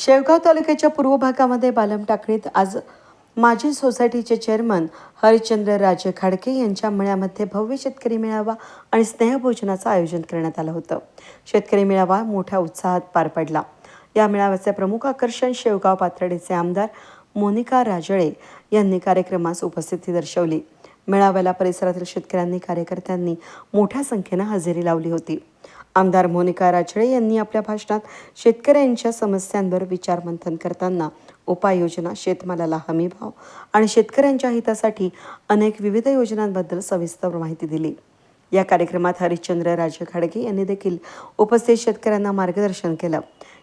शेवगाव तालुक्याच्या पूर्व भागामध्ये बालम टाकळीत आज माजी सोसायटीचे चेअरमन हरिश्चंद्र राजे खाडके यांच्या मेळ्यामध्ये भव्य शेतकरी मेळावा आणि स्नेहभोजनाचं आयोजन करण्यात आलं होतं. शेतकरी मेळावा मोठ्या उत्साहात पार पडला. या मेळाव्याचे प्रमुख आकर्षण शेवगाव पाथर्डीचे आमदार मोनिका राजळे यांनी कार्यक्रमास उपस्थिती दर्शवली. मेळाव्याला परिसरातील शेतकऱ्यांनी कार्यकर्त्यांनी मोठ्या संख्येनं हजेरी लावली होती. आमदार मोनिका राजळे यांनी आपल्या भाषणात शेतकऱ्यांच्या समस्यांवर विचारमंथन करताना उपाययोजना शेतमालाला हमीभाव आणि शेतकऱ्यांच्या हितासाठी अनेक विविध योजनांबद्दल सविस्तर माहिती दिली. या कार्यक्रमात हरिश्चंद्र राजे खाडगे यांनी देखील उपस्थित शेतकऱ्यांना मार्गदर्शन केलं.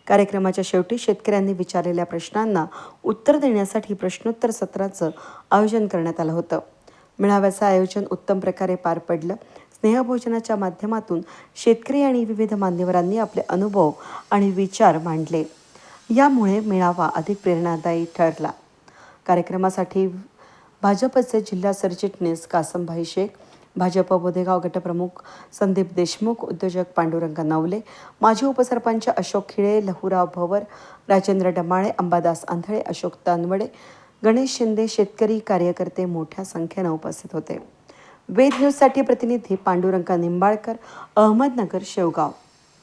कार्यक्रमाच्या शेवटी शेतकऱ्यांनी विचारलेल्या प्रश्नांना उत्तर देण्यासाठी प्रश्नोत्तर सत्राचं आयोजन करण्यात आलं होतं. मेळाव्याचं आयोजन उत्तम प्रकारे पार पडलं. स्नेहभोजनाच्या माध्यमातून शेतकरी आणि विविध मान्यवरांनी आपले अनुभव आणि विचार मांडले. यामुळे मेळावा अधिक प्रेरणादायी ठरला. कार्यक्रमासाठी भाजपचे जिल्हा सरचिटणीस कासमभाई शेख भाजप बोधेगाव गटप्रमुख संदीप देशमुख उद्योजक पांडुरंग नवले माजी उपसरपंच अशोक खिळे लहुराव भवर राजेंद्र डमाळे अंबादास आंधळे अशोक तानवडे गणेश शिंदे शेतकरी कार्यकर्ते मोठ्या संख्येनं उपस्थित होते. वेद न्यूजसाठी प्रतिनिधी पांडुरंग निंबाळकर अहमदनगर शेवगाव.